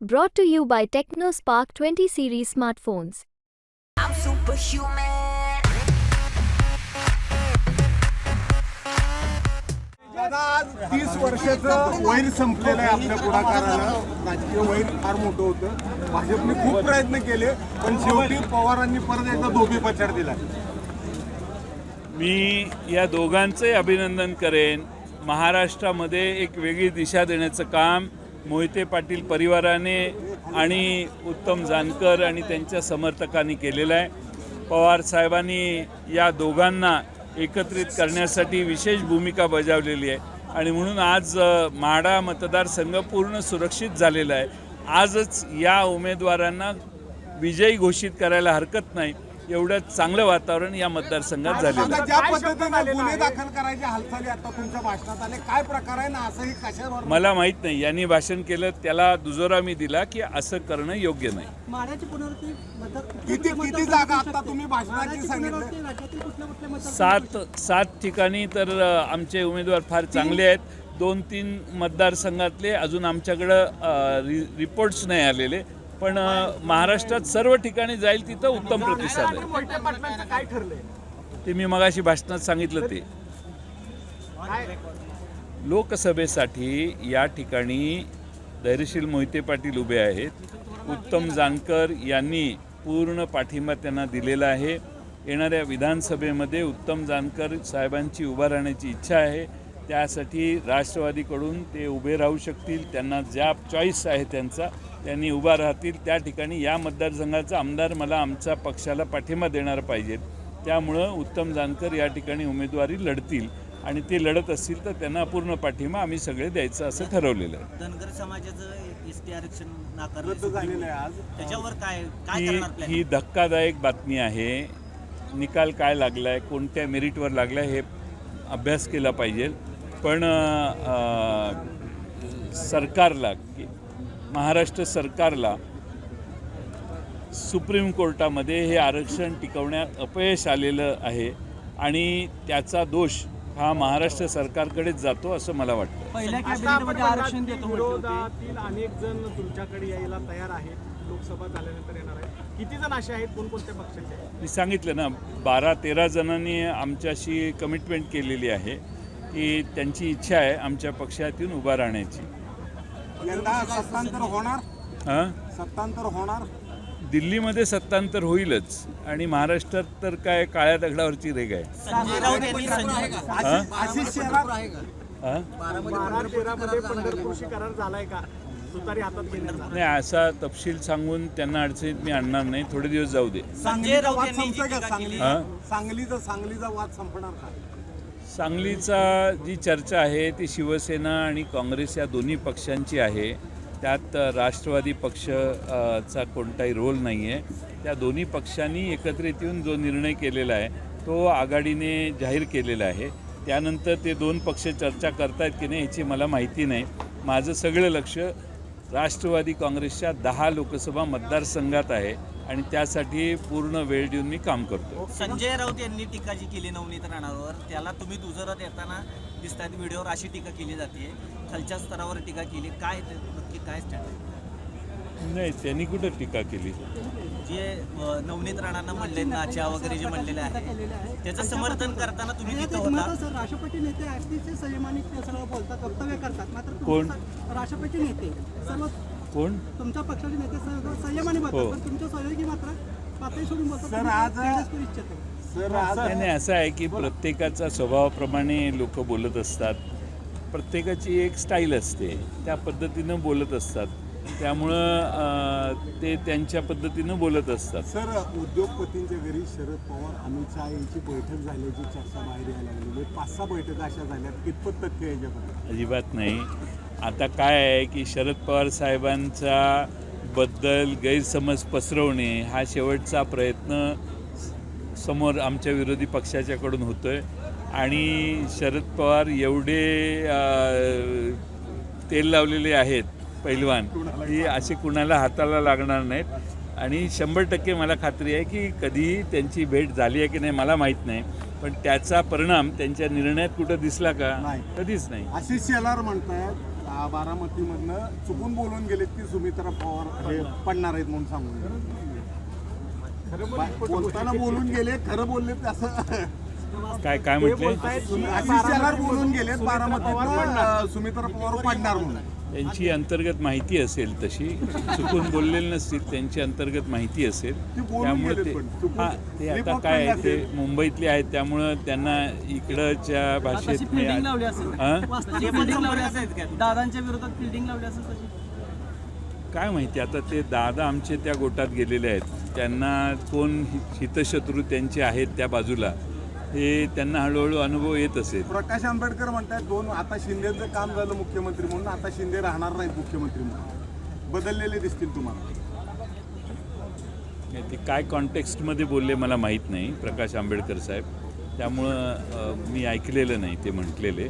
Brought to you by TechnoSpark 20 series smartphones. I'm superhuman. दादा आज तीस वर्षाचं वैर संपलेलं आहे आपल्या पुढाकाराला राजकीय वैर फार मोठं होतं भाजपने खूप प्रयत्न केले पण शेवटी पवारांनी परत एकदा धोबी पछाड दिला मी या दोघांचे अभिनंदन करेन महाराष्ट्रामध्ये एक वेगळी दिशा देण्याचं काम मोहिते पाटील परिवाराने आणि उत्तम जानकर आणि त्यांच्या समर्थकांनी केलेलं आहे. पवार साहेबांनी या दोघांना एकत्रित करण्यासाठी विशेष भूमिका बजावलेली आहे. आणि म्हणून आज माडा मतदारसंघ पूर्ण सुरक्षित झालेला आहे. आजच या उमेदवारांना विजयी घोषित करायला हरकत नाही. एवढं चांगलं वातावरण या मतदारसंघात झालेलं आहे. ज्या पद्धतीने गुन्हे दाखल करायचे हालचाली आता तुमच्या भाषणात आले काय प्रकार आहे ना असंही कशावर? मला माहीत नाही. यांनी भाषण केलं त्याला दुजोरा मी दिला की असं करणं योग्य नाही. माड्याची पुनरावृत्ती मतदार- किती किती जागा आता तुम्ही भाषणाची माड्याची सांगितलं? पुनरावृत्ती राज्यातील कुठल्या कुठल्या मतदार सात सात ठिकाणी तर अ, आमचे उमेदवार फार चांगले आहेत. दोन तीन मतदारसंघातले. अजून आमच्याकडं अ, रि रिपोर्ट्स नाही आलेले. पण महाराष्ट्रात सर्व ठिकाणी जाईल तिथं उत्तम प्रतिसाद आहे. काय ठरलंय? ते मी मगाशी भाषणात सांगितलं ते. लोकसभेसाठी या ठिकाणी धैर्यशील मोहिते पाटील उभे आहेत. उत्तम जानकर यांनी पूर्ण पाठिंबा त्यांना दिलेला आहे. येणाऱ्या विधानसभेमध्ये उत्तम जानकर साहेबांची उभा राहण्याची इच्छा आहे. त्यासाठी राष्ट्रवादीकडून ते उभे राहू शकतील त्यांना ज्या चॉईस आहे त्यांचा त्यांनी उभा राहतील. त्या ठिकाणी या मतदारसंघाचा आमदार मला आमच्या पक्षाला पाठिंबा देणार पाहिजेत. त्यामुळं उत्तम जानकर या ठिकाणी उमेदवारी लढतील आणि ते लढत असतील तर त्यांना पूर्ण पाठिंबा आम्ही सगळे द्यायचं असं ठरवलेलं आहे. धनगर समाजाचं एस टी आरक्षण त्याच्यावर काय काय ही करणार प्लॅन ही धक्कादायक बातमी आहे. निकाल काय लागला आहे कोणत्या मेरिटवर लागला आहे हे अभ्यास केला पाहिजे. पण सरकारला की- महाराष्ट्र सरकारला सुप्रीम कोर्टामध्ये हे आरक्षण टिकवण्यात अपयश आलेलं आहे आणि त्याचा दोष हा महाराष्ट्र सरकारकडेच जातो असं मला वाटतं. पहिल्या कॅबिनेटमध्ये आरक्षण देतो म्हटले होते. विरोधातील अनेक जण तुमच्याकडे यायला तयार आहेत. लोकसभा झाल्यानंतर येणार आहे किती जण असे आहेत? कोणकोणत्या पक्षाचे? आहेत? मी सांगितलं ना बारा तेरा जणांनी आमच्याशी कमिटमेंट केलेली आहे. की त्यांची इच्छा आहे आमच्या पक्षात येऊन उभा राहण्याची. यंदा सत्तांतर होणार? हां? सत्तांतर होणार? दिल्लीमध्ये सत्तांतर होईलच. आणि महाराष्ट्रात तर काय काळ्या दगडावरची रेग आहे. नाही असा तपशील सांगून त्यांना अडचणीत मी आणणार नाही. थोडे दिवस जाऊ दे. सांगलीचा सांगलीचा वाद संपणार का? सांगलीचा जी चर्चा आहे ती शिवसेना आणि काँग्रेस या दोन्ही पक्षांची आहे. त्यात राष्ट्रवादी पक्ष चा कोणताही रोल नाही आहे त्या दोन्ही पक्षांनी एकत्रित येऊन जो निर्णय केलेला आहे तो आघाडीने जाहीर केलेला आहे. त्यानंतर ते दोन पक्ष चर्चा करतायत की नाही याची मला माहिती नाही. माझं सगळं लक्ष राष्ट्रवादी काँग्रेसच्या दहा लोकसभा मतदारसंघात आहे. आणि त्यासाठी पूर्ण वेळ देऊन मी काम करतो संजय राऊत यांनी टीका जी केली नवनीत राणावर त्याला तुम्ही दुजोरा देताना दिसतात व्हिडिओवर अशी टीका केली जाते खालच्या स्तरावर टीका केली. काय नक्की काय स्टँड नाही त्यांनी कुठं टीका केली? जे नवनीत राणांना म्हणले नाच्या वगैरे जे म्हणलेले आहे त्याचं समर्थन करताना तुम्ही तिथं होता? राष्ट्रपती नेते सगळं बोलतात वक्तव्य करतात. मात्र कोण? राष्ट्रपती नेते सर्व कोण? तुमच्या पक्षाचे नेते संयमाने हो. बोलतात पण तुमच्या सहयोगी मात्र पातळी सोडून बोलतात सर, आज- सर आज नाही असं आहे की प्रत्येकाचा स्वभावाप्रमाणे लोक बोलत असतात. प्रत्येकाची एक स्टाईल असते. त्या पद्धतीनं बोलत असतात. त्यामुळं ते त्यांच्या पद्धतीनं बोलत असतात. सर उद्योगपतींच्या घरी शरद पवार अमित शहा यांची बैठक झाल्याची चर्चा बाहेर यायला लागलेली आहे. पाच सहा बैठका अशा झाल्यात. कितपत तथ्य याच्याबद्दल? अजिबात नाही. आता काय आहे की शरद पवार साहेबांचा बद्दल गैरसमज पसरवणे हा शेवटचा प्रयत्न समोर आमच्या विरोधी पक्षाच्याकडून होतोय. आणि शरद पवार एवढे तेल लावलेले आहेत पैलवान की असे कुणाला हाताला लागणार नाहीत. आणि शंभर टक्के मला खात्री आहे की कधीही त्यांची भेट झाली आहे की नाही मला माहीत नाही. पण त्याचा परिणाम त्यांच्या निर्णयात कुठं दिसला का. कधीच नाही. आशिष शेलार म्हणतायत आ, बारामतीमधनं चुकून बोलून गेलेत की सुमित्रा पवार हे पडणार आहेत म्हणून सांगून बोलताना बोलून गेले खरं बोलले ते असं. काय काय म्हटले? बोलून गेलेत बारामतीत पडणार. सुमित्रा पवार पडणार म्हणून. त्यांची अंतर्गत माहिती असेल तशी. चुकून बोललेले नसतील त्यांची अंतर्गत माहिती असेल. त्यामुळे ते. हा ते आता काय आहे ते. मुंबईतले आहेत त्यामुळं त्यांना इकडच्या भाषेत फिल्डिंग लावली असेल? वास्तवाची फिल्डिंग लावली असेल. दादांच्या विरोधात फिल्डिंग लावली असेल तशी. काय माहिती आता ते दादा आमचे त्या गोटात गेलेले आहेत. त्यांना कोण हितशत्रू त्यांचे आहेत त्या बाजूला. हे त्यांना हळूहळू अनुभव येत असेल. प्रकाश आंबेडकर म्हणतात दोन आता शिंदेचं काम झालं मुख्यमंत्री म्हणून आता शिंदे राहणार नाहीत मुख्यमंत्री म्हणून. बदललेले दिसतील तुम्हाला. ते काय कॉन्टेक्स्टमध्ये बोलले मला माहीत नाही प्रकाश आंबेडकर साहेब. त्यामुळं मी ऐकलेलं नाही ते म्हटलेले.